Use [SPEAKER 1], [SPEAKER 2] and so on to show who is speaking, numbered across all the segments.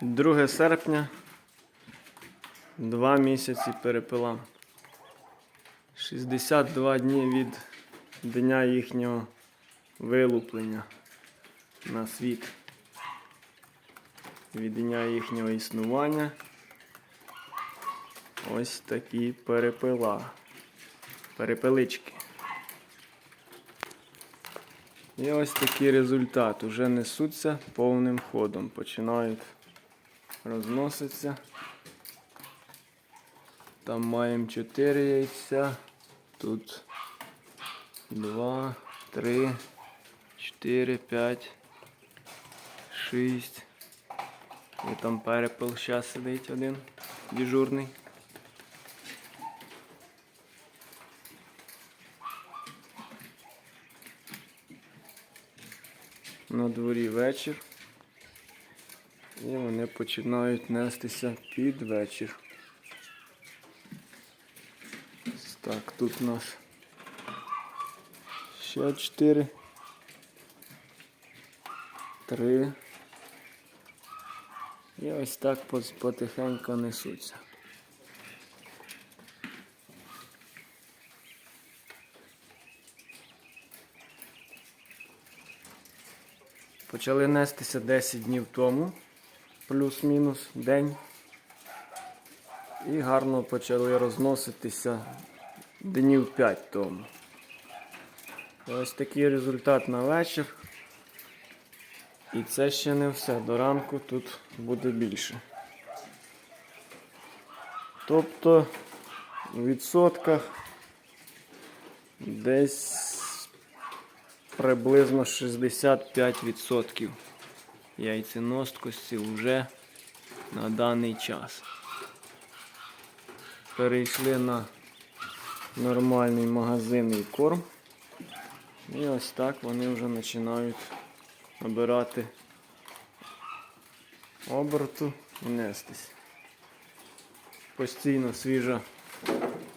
[SPEAKER 1] 2 серпня. Два місяці перепила. 62 дні від дня їхнього вилуплення на світ. Від дня їхнього існування. Ось такі перепила. Перепелички. І ось такий результат. Уже несуться повним ходом. Починають розноситися. Там маємо 4 яйця. Тут 2, 3, 4, 5, 6. І там перепел ще сидить один дежурний. На дворі вечір. І вони починають нестися під вечір. Так, тут у нас ще чотири. Три. І ось так потихеньку несуться. Почали нестися 10 днів тому, плюс-мінус день. І гарно почали розноситися днів 5 тому. Ось такий результат на вечір. І це ще не все. До ранку тут буде більше. Тобто в відсотках десь приблизно 65% яйценосткості вже на даний час. Перейшли на нормальний магазинний корм. І ось так вони вже починають набирати оберту і нестись. Постійно свіжа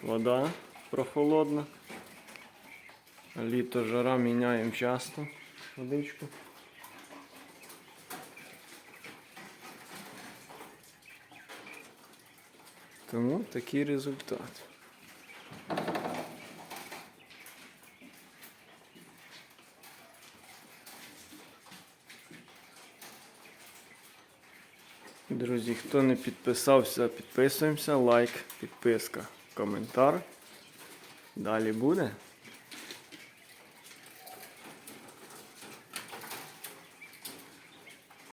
[SPEAKER 1] вода прохолодна. Літо жара міняємо часто водичку. Тому такий результат. Друзі, хто не підписався, підписуємося, лайк, підписка, коментар. Далі буде.